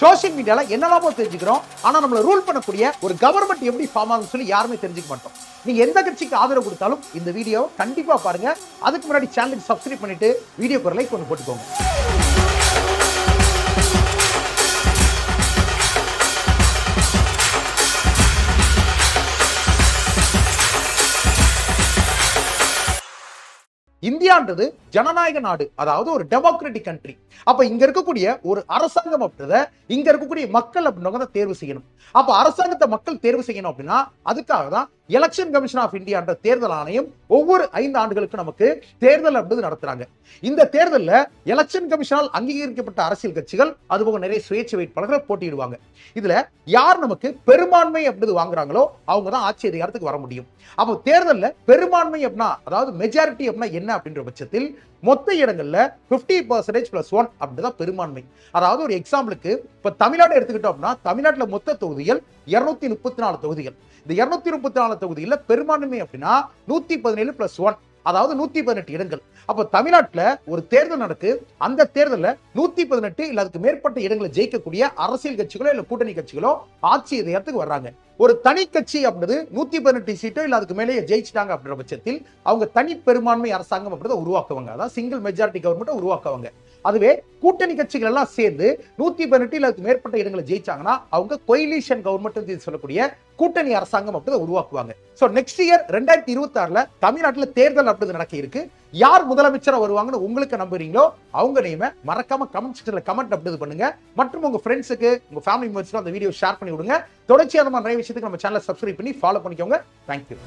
Social மீடியால என்னெல்லாமோ தெரிஞ்சுக்கிறோம். ஆனா நம்மள ரூல் பண்ணக்கூடிய ஒரு கவர்மெண்ட் எப்படி ஃபார்ம் ஆகும்னு சொல்லி யாருமே தெரிஞ்சுக்க மாட்டோம். நீங்க எந்த கட்சிக்கு ஆதரவு கொடுத்தாலும் இந்த வீடியோ கண்டிப்பா பாருங்க. அதுக்கு முன்னாடி சேனலுக்கு சப்ஸ்கிரைப் பண்ணிட்டு வீடியோக்கு ஒரு லைக் ஒன்று போட்டுக்கோங்க. இந்தியான்றது ஜனநாயக நாடு அதாவது ஒரு டெமோக்ராட்டிக் கண்ட்ரி அப்ப இங்க இருக்கக்கூடிய ஒரு அரசாங்கம் அப்படின்றத இங்க இருக்கக்கூடிய மக்கள் அப்படின்றவங்க தான் தேர்வு செய்யணும். அப்ப அரசாங்கத்தை மக்கள் தேர்வு செய்யணும் அப்படின்னா அதுக்காக தான் எலெக்ஷன் கமிஷன் ஆஃப் இந்தியா என்ற தேர்தல் ஆணையம் ஒவ்வொரு ஐந்து ஆண்டுகளுக்கு நமக்கு தேர்தல் அப்படின்றது நடத்துறாங்க. இந்த தேர்தலில் எலெக்ஷன் கமிஷனால் அங்கீகரிக்கப்பட்ட அரசியல் கட்சிகள் அதுபோக நிறைய சுயேட்சை வேட்பாளர்கள் போட்டியிடுவாங்க. இதுல யார் நமக்கு பெரும்பான்மை அப்படின்றது வாங்குறாங்களோ அவங்க தான் ஆட்சி அதிகாரத்துக்கு வர முடியும். அப்போ தேர்தலில் பெரும்பான்மை அப்படின்னா அதாவது மெஜாரிட்டி அப்படின்னா என்ன அப்படின்ற பட்சத்தில் மொத்த இடங்கள்ல 50% பர்சன்டேஜ் பிளஸ் ஒன் அப்படிதான் பெரும்பான்மை. அதாவது ஒரு எக்ஸாம்பிளுக்கு இப்ப தமிழ்நாடு எடுத்துக்கிட்டோம் அப்படின்னா தமிழ்நாட்டில் மொத்த தொகுதிகள் இருநூத்தி முப்பத்தி நாலு தொகுதிகள். இந்த இருநூத்தி முப்பத்தி நாலு தொகுதியில் பெரும்பான்மை அப்படின்னா நூத்தி பதினேழு பிளஸ் ஒன் அதாவது நூத்தி பதினெட்டு இடங்கள். அப்போ தமிழ்நாட்டுல ஒரு தேர்தல் நடக்கு. அந்த தேர்தல்ல நூத்தி பதினெட்டு இல்ல அதுக்கு மேற்பட்ட இடங்களை ஜெயிக்கக்கூடிய அரசியல் கட்சிகளோ இல்ல கூட்டணி கட்சிகளோ ஆட்சி இதயத்துக்கு வர்றாங்க. ஒரு தனி கட்சி அப்படின்றது நூத்தி பதினெட்டு சீட்டோ இல்ல அதுக்கு மேலேயே ஜெயிச்சிட்டாங்க அப்படின்ற பட்சத்தில் அவங்க தனி பெரும்பான்மை அரசாங்கம் அப்படின்றத உருவாக்குவாங்க. அதான் சிங்கிள் மெஜாரிட்டி கவர்மெண்ட் உருவாக்குவாங்க. அதுவே கூட்டணி கட்சிகள் எல்லாம் சேர்ந்து நூத்தி பதினெட்டு இல்ல அதுக்கு மேற்பட்ட இடங்களை ஜெயிச்சாங்கன்னா அவங்க கொயிலிஷன் கவர்மெண்ட் சொல்லக்கூடிய கூட்டணி அரசாங்கம் அப்படின்றத உருவாக்குவாங்க. சோ நெக்ஸ்ட் இயர் ரெண்டாயிரத்தி இருபத்தி ஆறுல தமிழ்நாட்டுல தேர்தல் அப்படின்றது நடக்க இருக்கு. யார் முதலமைச்சரா வருவாங்கன்னு உங்களுக்கு நம்புறீங்களோ அவங்க நேம மறக்காம கமெண்ட் செக்ஷன்ல கமெண்ட் அப்படி பண்ணுங்க. மற்றும் உங்க ஃப்ரெண்ட்ஸுக்கு உங்க ஃபேமிலி மெம்பர்ஸ்க்கு அந்த வீடியோ ஷேர் பண்ணி விடுங்க. தொடர்ச்சியாக அந்த நிறைய விஷயத்துக்கு நம்ம சேனலை சப்ஸ்கிரைப் பண்ணி ஃபாலோ பண்ணிக்கோங்க. தேங்க்யூ